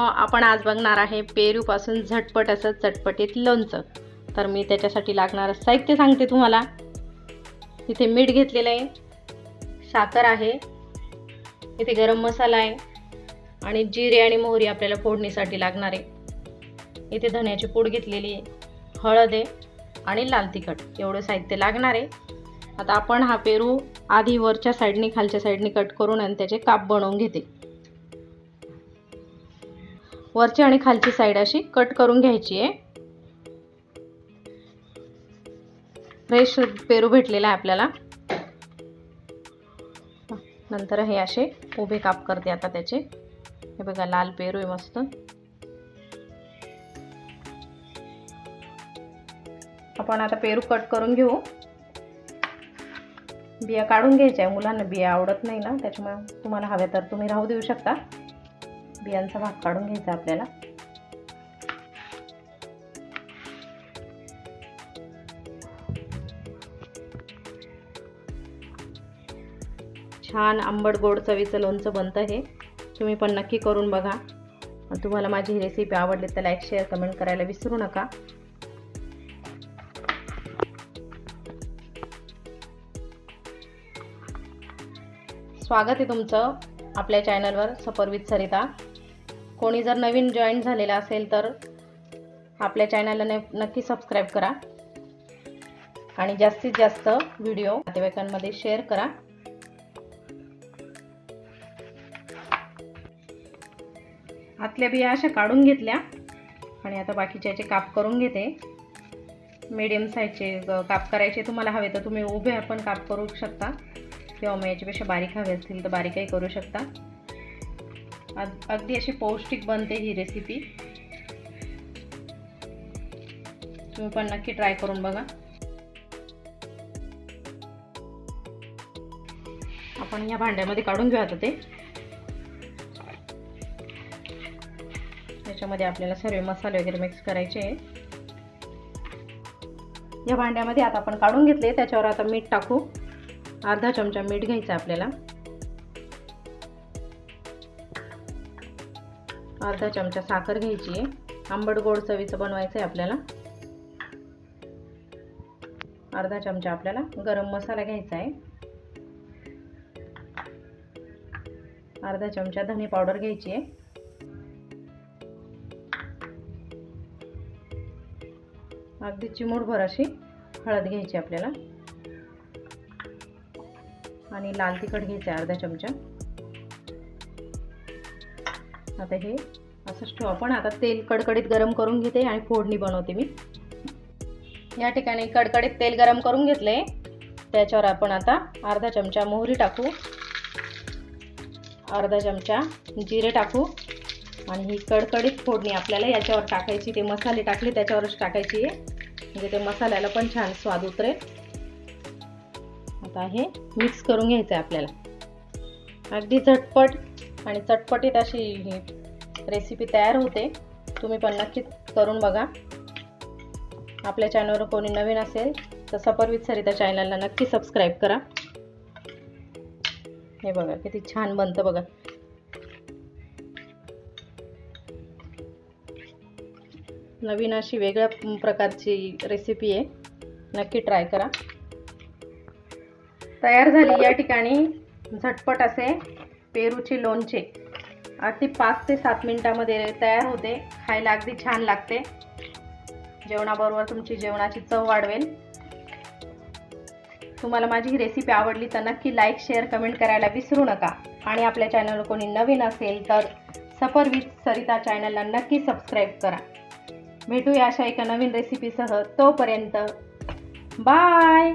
आपण आज बघणार आहे पेरूपासून झटपट असं चटपटीत लोणचं. तर मी त्याच्यासाठी लागणारं साहित्य सांगते तुम्हाला. इथे मीठ घेतलेलं आहे. साखर आहे. इथे गरम मसाला आहे. आणि जिरे आणि मोहरी आपल्याला फोडणीसाठी लागणार आहे. इथे धन्याची पूड घेतलेली आहे. हळद आहे. आणि लाल तिखट. एवढं साहित्य लागणार आहे. आता आपण हा पेरू आधी वरच्या साईडनी खालच्या साईडनी कट करून आणि त्याचे काप बनवून घेते. वरची आणि खालची साईड अशी कट करून घ्यायची आहे. फ्रेश पेरू भेटलेला आहे आपल्याला. नंतर हे असे उभे काप करते आता त्याचे. हे बघा लाल पेरू आहे मस्त. आपण आता पेरू कट करून घेऊ. बिया काढून घ्यायच्या आहे. मुलांना बिया आवडत नाही ना त्याच्यामुळे तुम्हाला हव्या तर तुम्ही राहू देऊ शकता. बियांचा भाग काढून घ्यायचा आपल्याला. छान आंबट गोड चवीचं लोणचं बनतं हे. तुम्ही पण नक्की करून बघा. तुम्हाला माझी ही रेसिपी आवडली तर लाईक शेअर कमेंट करायला विसरू नका. स्वागत आहे तुमचं आपल्या चॅनलवर सफर विथ सरिता. कोणी जर नवीन जॉईन झालेलं असेल तर आपल्या चॅनलला न नक्की सबस्क्राईब करा. आणि जास्तीत जास्त व्हिडिओ नातेवाईकांमध्ये शेअर करा. आतल्या बिया अशा काढून घेतल्या. आणि आता बाकीच्या याचे काप करून घेते. मीडियम साईजचे काप करायचे तुम्हाला हवे तर तुम्ही उभे पण काप करू शकता. किंवा मग याच्यापेक्षा बारीक हवे असतील तर बारीकही करू शकता. अगदी अशी पौष्टिक बनते ही रेसिपी तुम्ही पण नक्की ट्राय करून बघा. आपण या भांड्यामध्ये काढून घेऊ आता ते. त्याच्यामध्ये आपल्याला सर्व मसाले वगैरे मिक्स करायचे या भांड्यामध्ये आता आपण काढून घेतले त्याच्यावर आता मीठ टाकू. अर्धा चमचा मीठ घ्यायचा आपल्याला. अर्धा चमचा साखर घ्यायची आहे. आंबट गोड चवीचं बनवायचं आहे आपल्याला. अर्धा चमचा आपल्याला गरम मसाला घ्यायचा आहे. अर्धा चमचा धने पावडर घ्यायची आहे. अगदी चिमूटभर अशी हळद घ्यायची आपल्याला. आणि लाल तिखट घ्यायचं आहे अर्धा चमचा. आता हे असंच ठेवा आपण. आता तेल कडकडीत गरम करून घेते आणि फोडणी बनवते मी. या ठिकाणी कडकडीत तेल गरम करून घेतले. त्याच्यावर आपण आता अर्धा चमचा मोहरी टाकू. अर्धा चमचा जिरे टाकू. आणि ही कडकडीत फोडणी आपल्याला याच्यावर टाकायची. ते मसाले टाकले त्याच्यावरच टाकायची आहे. म्हणजे ते मसाल्याला पण छान स्वाद उतरेल. आता हे मिक्स करून घ्यायचं आहे आपल्याला. अगदी झटपट आणि चटपटीत अशी ही रेसिपी तयार होते. तुम्ही पण नक्कीच करून बघा. आपल्या चॅनलवर कोणी नवीन असेल तर सफरविथ सरिता चॅनलला नक्की सबस्क्राईब करा. हे बघा किती छान बनतं बघा. नवीन अशी वेगळ्या प्रकारची रेसिपी आहे. नक्की ट्राय करा. तयार झाली या ठिकाणी. झटपट असे पेरूचे लोणचे. अगदी पाच ते सात मिनटामध्ये तयार होते. खायला अगदी छान लागते. जेवणाबरोबर तुमची जेवणाची चव वाढवेल. तुम्हाला माझी ही रेसिपी आवडली तर नक्की लाईक शेअर कमेंट करायला विसरू नका. आणि आपल्या चॅनलवर कोणी नवीन असेल तर सफर विथ सरिता चॅनलला नक्की सबस्क्राईब करा. भेटूया अशा एका नवीन रेसिपीसह तोपर्यंत. बाय